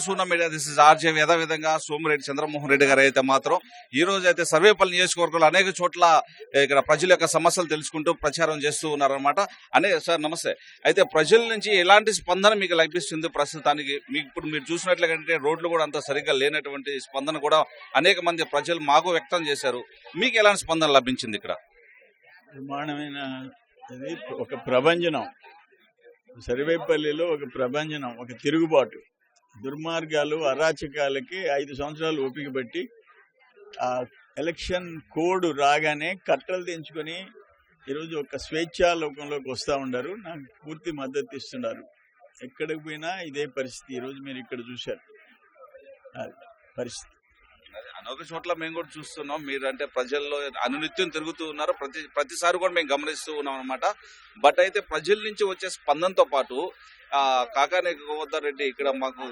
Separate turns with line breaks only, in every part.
Welcome media this is RJ యథావిధంగా Somireddy Chandramohan Reddy గారు అయితే మాత్రం ఈ రోజు అయితే సర్వేపల్లి నియోజకవర్గంలో అనేక చోట్ల ఇక్కడ ప్రజల యొక్క సమస్యలు తెలుసుకుంటూ ప్రచారం చేస్తూ ఉన్నారనమాట అనే సార్ నమస్తే. అయితే ప్రజల నుంచి ఎలాంటి స్పందన మీకు లభిస్తుంది ప్రస్తుతానికి? మీకు ఇప్పుడు మీరు చూసినట్లయితే రోడ్లు కూడా అంత సరిగ్గా లేనటువంటి స్పందన కూడా అనేక మంది ప్రజలు మాకు వ్యక్తం చేశారు. మీకు ఎలాంటి స్పందన లభించింది ఇక్కడ?
ఇది ఒక ప్రభంజనం. సర్వేపల్లిలో ఒక ప్రభంజనం ఒక తిరుగుబాటు. దుర్మార్గాలు అరాచకాలకి ఐదు సంవత్సరాలు ఓపిక పెట్టి ఆ ఎలక్షన్ కోడ్ రాగానే కట్టలు తెంచుకొని ఈరోజు ఒక స్వేచ్ఛా లోకంలోకి వస్తూ ఉండరు. నాకు పూర్తి మద్దతు ఇస్తున్నారు. ఎక్కడికి పోయినా ఇదే పరిస్థితి. ఈరోజు మీరు ఇక్కడ చూశారు. పరిస్థితి.
అనేక చోట్ల మేము కూడా చూస్తున్నాం. మీరు అంటే ప్రజల్లో అనునిత్యం తిరుగుతూ ఉన్నారు. ప్రతి ప్రతిసారి కూడా మేము గమనిస్తూ ఉన్నాం అనమాట బట్ అయితే ప్రజల నుంచి వచ్చే స్పందనతో పాటు ఆ కాకాని రెడ్డి ఇక్కడ మాకు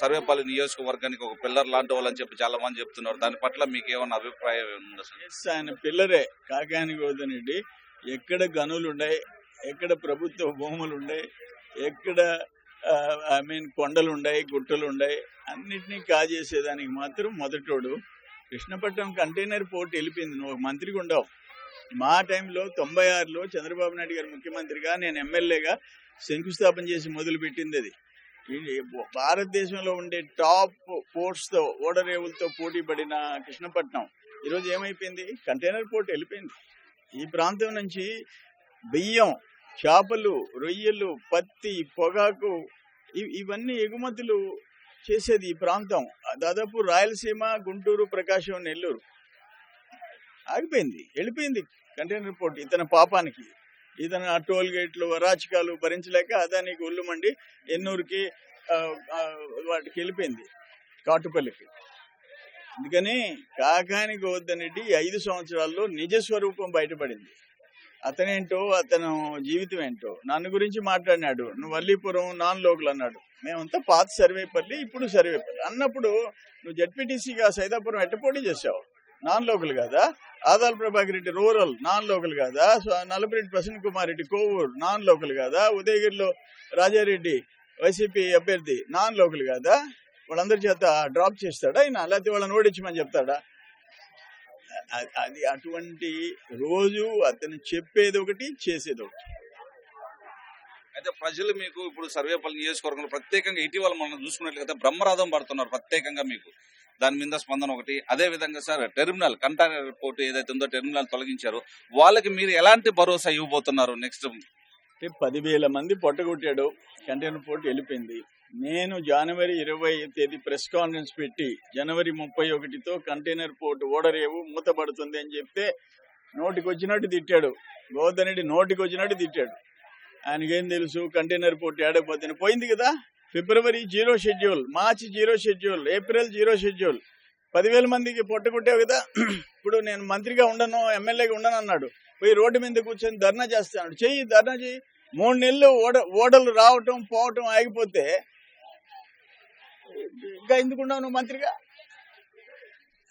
సర్వేపల్లి నియోజకవర్గానికి ఒక పిల్లర్ లాంటి వాళ్ళని చెప్పి చాలా మంది చెప్తున్నారు. దాని పట్ల మీకు ఏమన్నా అభిప్రాయం ఉందా సార్?
ఎస్ ఆయన పిల్లరే. కాకాని గోదనండి ఎక్కడ గనులు ఉన్నాయి ఎక్కడ ప్రభుత్వ భూములు ఉన్నాయి ఎక్కడ ఐ మీన్ కొండలు ఉన్నాయి గుట్టలు ఉన్నాయి అన్నిటినీ కాజేసేదానికి మాత్రం మొదటోడు కృష్ణపట్నం కంటైనర్ పోర్ట్ వెళ్ళిపోయింది. నువ్వు మంత్రిగా ఉండవు. మా టైంలో తొంభై ఆరులో చంద్రబాబు నాయుడు గారు ముఖ్యమంత్రిగా నేను ఎమ్మెల్యేగా శంకుస్థాపన చేసి మొదలుపెట్టింది అది. భారతదేశంలో ఉండే టాప్ పోర్ట్స్తో ఓడరేవులతో పోటీ పడిన కృష్ణపట్నం ఈరోజు ఏమైపోయింది? కంటైనర్ పోర్ట్ వెళ్ళిపోయింది. ఈ ప్రాంతం నుంచి బియ్యం చేపలు రొయ్యలు పత్తి పొగాకు ఇవన్నీ ఎగుమతులు చేసేది ఈ ప్రాంతం. దాదాపు రాయలసీమ గుంటూరు ప్రకాశం నెల్లూరు. ఆగిపోయింది వెళ్ళిపోయింది కంటైనర్ పోర్ట్ ఇతని పాపానికి. ఇతను ఆ టోల్ గేట్లు అరాచకాలు భరించలేక అదానికి ఒళ్ళు మండి ఎన్నూరుకి వాటికి వెళ్ళిపోయింది కాటుపల్లికి. అందుకని కాకానికి వద్దనేటి ఐదు సంవత్సరాల్లో నిజ స్వరూపం బయటపడింది. అతనేంటో అతను జీవితం ఏంటో నన్ను గురించి మాట్లాడినాడు నువ్వు వల్లీపురం నాన్ లోకల్ అన్నాడు. మేమంతా పాత సర్వేపల్లి ఇప్పుడు సర్వేపల్లి. అన్నప్పుడు నువ్వు జడ్పీటీసీగా సైదాపురం ఎట్ట పోటీ చేసావు నాన్ లోకల్ కాదా? Adala Prabhakar Reddy rural non local కాదా? So Nallapareddy Prasanna Kumar Reddy Kovur non local కాదా? ఉదయగిరిలో రాజారెడ్డి వైసీపీ అభ్యర్థి నాన్ లోకల్ కాదా? వాళ్ళందరి చేత డ్రాప్ చేస్తాడా ఆయన లేకపోతే వాళ్ళని ఓడించమని చెప్తాడా? అది అటువంటి రోజు అతను చెప్పేది ఒకటి చేసేది ఒకటి.
అయితే ప్రజలు మీకు ఇప్పుడు సర్వేపల్లి నియోజకవర్గంలో ప్రత్యేకంగా ఇటీవల మనం చూసుకున్నట్లయితే బ్రహ్మరథం పడుతున్నారు ప్రత్యేకంగా మీకు. దాని మీద స్పందన ఒకటి. అదే విధంగా సార్ టెర్మినల్ కంటైనర్ పోర్ట్ ఏదైతే ఉందో టెర్మినల్ తొలగించారు. వాళ్ళకి మీరు ఎలాంటి భరోసా ఇవ్వబోతున్నారు నెక్స్ట్
అంటే పదివేల మంది పొట్టగొట్టాడు కంటైనర్ పోటీ వెళ్ళిపోయింది. నేను జనవరి ఇరవై తేదీ ప్రెస్ కాన్ఫరెన్స్ పెట్టి జనవరి ముప్పై ఒకటితో కంటైనర్ పోర్ట్ ఓడరేవు మూతపడుతుంది అని చెప్తే నోటికి వచ్చినట్టు తిట్టాడు. గోవర్ధన్ నోటికి వచ్చినట్టు తిట్టాడు. ఆయనకేం తెలుసు కంటైనర్ పోర్ట్ ఏడకపోతే పోయింది కదా? February zero schedule March zero schedule April zero schedule. పదివేల మందికి పొట్టగొట్టావు కదా. ఇప్పుడు నేను మంత్రిగా ఉండను ఎమ్మెల్యేగా ఉండను అన్నాడు. పోయి రోడ్డు మీద కూర్చొని ధర్నా చేస్తాడు చెయ్యి ధర్నా చెయ్యి. మూడు నెలలు ఓడ ఓడలు రావటం పోవటం ఆగిపోతే ఇంకా ఎందుకున్నావు నువ్వు మంత్రిగా?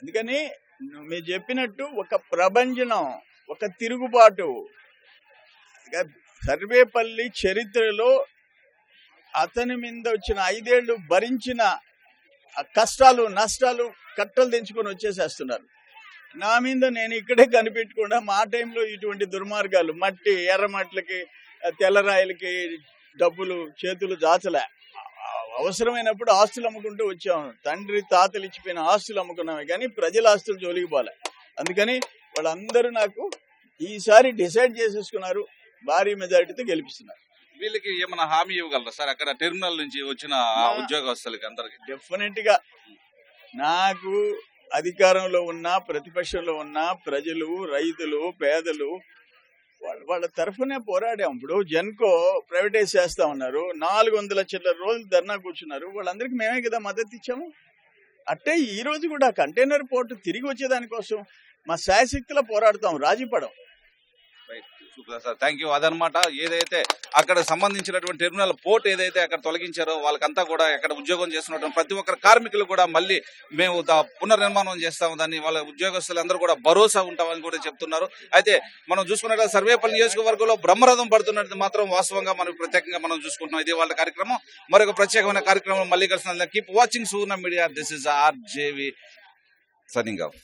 అందుకని నువ్వు మీరు చెప్పినట్టు ఒక ప్రభంజనం ఒక తిరుగుబాటు. సర్వేపల్లి చరిత్రలో అతని మీద వచ్చిన ఐదేళ్ళు భరించిన కష్టాలు నష్టాలు కట్టలు తెంచుకొని వచ్చేసేస్తున్నారు. నా మీద నేను ఇక్కడే కనిపెట్టకుండా మా టైంలో ఇటువంటి దుర్మార్గాలు మట్టి ఎర్రమట్లకి తెల్లరాయలకి డబ్బులు చేతులు దాచలే. అవసరమైనప్పుడు ఆస్తులు అమ్ముకుంటూ వచ్చాము తండ్రి తాతలు ఇచ్చిపోయిన ఆస్తులు అమ్ముకున్నామే కానీ ప్రజల ఆస్తులు జోలికి పోలే. అందుకని వాళ్ళందరూ నాకు ఈసారి డిసైడ్ చేసేసుకున్నారు భారీ మెజారిటీతో గెలిపిస్తున్నారు.
వీళ్ళకి ఏమైనా హామీ ఇవ్వగలరా సార్? అక్కడ టెర్మినల్ నుంచి వచ్చిన ఉద్యోగస్తులకి అందరికి.
డెఫినెట్గా నాకు అధికారంలో ఉన్న ప్రతిపక్షంలో ఉన్న ప్రజలు రైతులు పేదలు వాళ్ళ వాళ్ళ తరఫునే పోరాడాం. ఇప్పుడు జెన్కో ప్రైవేటైజ్ చేస్తా ఉన్నారు. నాలుగు వందల చిల్లర రోజులు ధర్నా కూర్చున్నారు. వాళ్ళందరికీ మేమే కదా మద్దతు ఇచ్చాము. అట్టే ఈ రోజు కూడా కంటైనర్ పోర్టు తిరిగి వచ్చేదానికోసం మా శాయశక్తిలో పోరాడతాం. రాజీ
చూపుతారు సార్. థ్యాంక్ యూ అదనమాట. ఏదైతే అక్కడ సంబంధించినటువంటి టెర్మినల్ పోర్ట్ ఏదైతే అక్కడ తొలగించారో వాళ్ళకంతా కూడా అక్కడ ఉద్యోగం చేస్తున్నటువంటి ప్రతి ఒక్కరు కార్మికులు కూడా మళ్ళీ మేము పునర్నిర్మాణం చేస్తాము దాన్ని వాళ్ళ ఉద్యోగస్తులందరూ కూడా భరోసా ఉంటామని కూడా చెప్తున్నారు. అయితే మనం చూసుకున్నట్టు సర్వేపల్లి నియోజకవర్గంలో బ్రహ్మరథం పడుతున్నది మాత్రం వాస్తవంగా మనం ప్రత్యేకంగా మనం చూసుకుంటున్నాం. ఇది వాళ్ళ కార్యక్రమం. మరొక ప్రత్యేకమైన కార్యక్రమం మళ్ళీ కలిసిన keep watching Surna media this is R J signing off